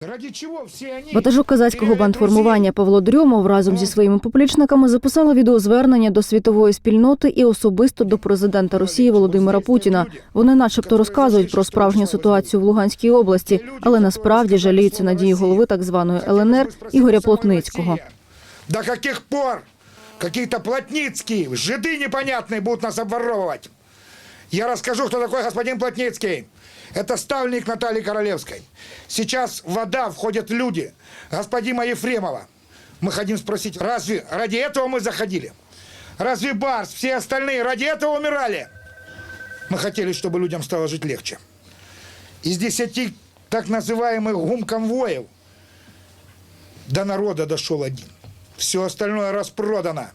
Ради чего все они... Ватажок казацького бандформування Павло Дрьомов разом зі своїми поплічниками записала відеозвернення до світової спільноти і особисто до президента Росії Володимира Путіна. Вони, начебто, розказують про справжню ситуацію в Луганській області, але насправді жаліються на дії голови так званої ЛНР Ігоря Плотницького. До каких пор какие-то плотницкие, жиды непонятные будут нас обворовывать? Я расскажу, кто такой господин Плотницкий. Это ставленник Натальи Королевской. Сейчас вода входят люди. Господина Ефремова. Мы хотим спросить, разве ради этого мы заходили? Разве Барс, все остальные ради этого умирали? Мы хотели, чтобы людям стало жить легче. Из десяти так называемых гум-конвоев до народа дошел один. Все остальное распродано.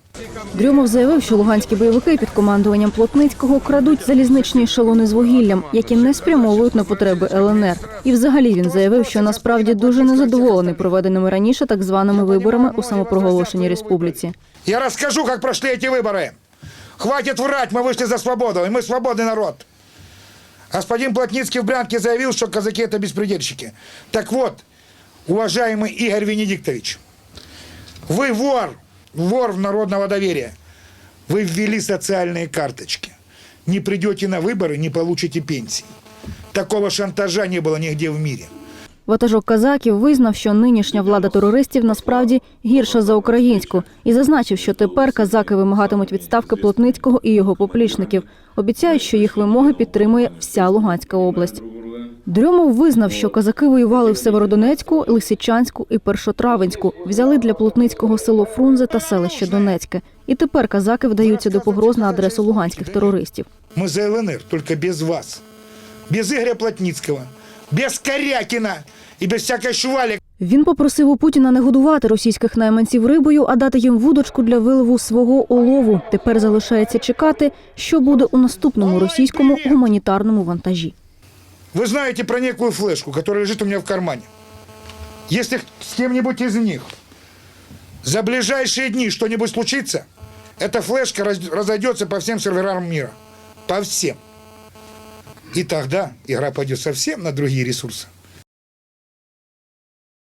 Дрьомов заявив, що луганські бойовики під командуванням Плотницького крадуть залізничні ешелони з вугіллям, які не спрямовують на потреби ЛНР. І взагалі він заявив, що насправді дуже незадоволений проведеними раніше так званими виборами у самопроголошеній республіці. Я расскажу, как прошли эти выборы. Хватит врать, мы вышли за свободу, и мы свободный народ. Господин Плотницкий в Брянке заявил, что казаки это беспредельщики. Так вот, уважаемый Игорь Венедиктович, вы вор, вор народного доверия. Вы ввели социальные карточки. Не придете на выборы, не получите пенсии. Такого шантажа не было нигде в мире. Ватажок казаків визнав, що нинішня влада терористів насправді гірша за українську, і зазначив, що тепер казаки вимагатимуть відставки Плотницького і його поплічників. Обіцяють, що їх вимоги підтримує вся Луганська область. Дрьомов визнав, що казаки воювали в Северодонецьку, Лисичанську і Першотравенську, взяли для Плотницького село Фрунзе та селище Донецьке. І тепер казаки вдаються до погроз на адресу луганських терористів. Мы за ЛНР, только без вас. Без Игоря Плотницкого, без Корякина и без всякой швали, Він попросив у Путіна не годувати російських найманців рибою, а дати їм вудочку для виливу свого олову. Тепер залишається чекати, що буде у наступному російському гуманітарному вантажі. Вы знаете про некую флешку, которая лежит у меня в кармане. Если с кем-нибудь из них за ближайшие дни что-нибудь случится, эта флешка раз- разойдется по всем серверам мира. По всем. И тогда игра пойдет совсем на другие ресурсы.